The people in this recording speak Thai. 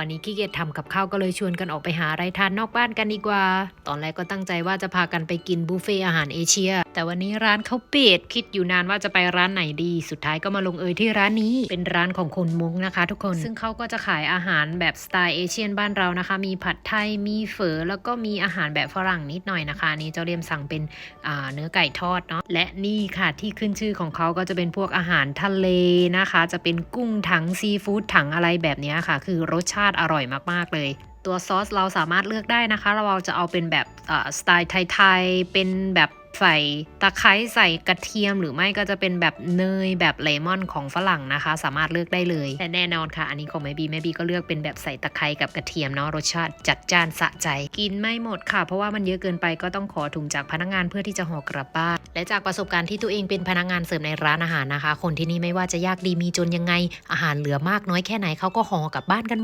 วันนี้ขี้เกียจทำกับข้าวก็เลยชวนกันออกไปหาอะไรทานนอกบ้านกันดีกว่า ตอนแรกก็ตั้งใจว่าจะพากันไปกินบุฟเฟ่อาหารเอเชีย แต่วันนี้ร้านเขาปิดคิดอยู่นานว่าจะไปร้านไหนดี สุดท้ายก็มาลงเอยที่ร้านนี้ เป็นร้านของคนมุ้งนะคะ ทุกคน ซึ่งเขาก็จะขายอาหารแบบสไตล์เอเชียนบ้านเรานะคะ มีผัดไทย มีเฝอ แล้วก็มีอาหารแบบฝรั่งนิดหน่อยนะคะนี้เจ้าเรียมสั่งเป็นเนื้อไก่ทอดเนาะ และนี่ค่ะที่ขึ้นชื่อของเขาก็จะเป็นพวกอาหารทะเลนะคะ จะเป็นกุ้งถังซีฟู้ดถังอะไรแบบนี้ค่ะ คือรสชาติอร่อยมากๆเลย ตัวซอสเราสามารถเลือกได้นะคะ เราจะเอาเป็นแบบสไตล์ไทยๆ เป็นแบบใส่ตะไคร้ใส่กระเทียมหรือไม่ก็จะเป็นแบบเนยแบบเลมอนของฝรั่งนะคะ สามารถเลือกได้เลยแต่แน่นอนค่ะ อันนี้ของแม่บีแม่บีก็เลือกเป็นแบบใส่ตะไคร้กับกระเทียมเนาะรสชาติจัดจ้านสะใจ กินไม่หมดค่ะ เพราะว่ามันเยอะเกินไปก็ต้องขอถุงจากพนักงานเพื่อที่จะห่อกลับบ้านและจากประสบการณ์ที่ตัวเองเป็นพนักงานเสิร์ฟในร้านอาหารนะคะ คนที่นี่ไม่ว่าจะยากดีมีจนยังไงอาหารเหลือมากน้อยแค่ไหนเขาก็ห่อกลับบ้านกันหมด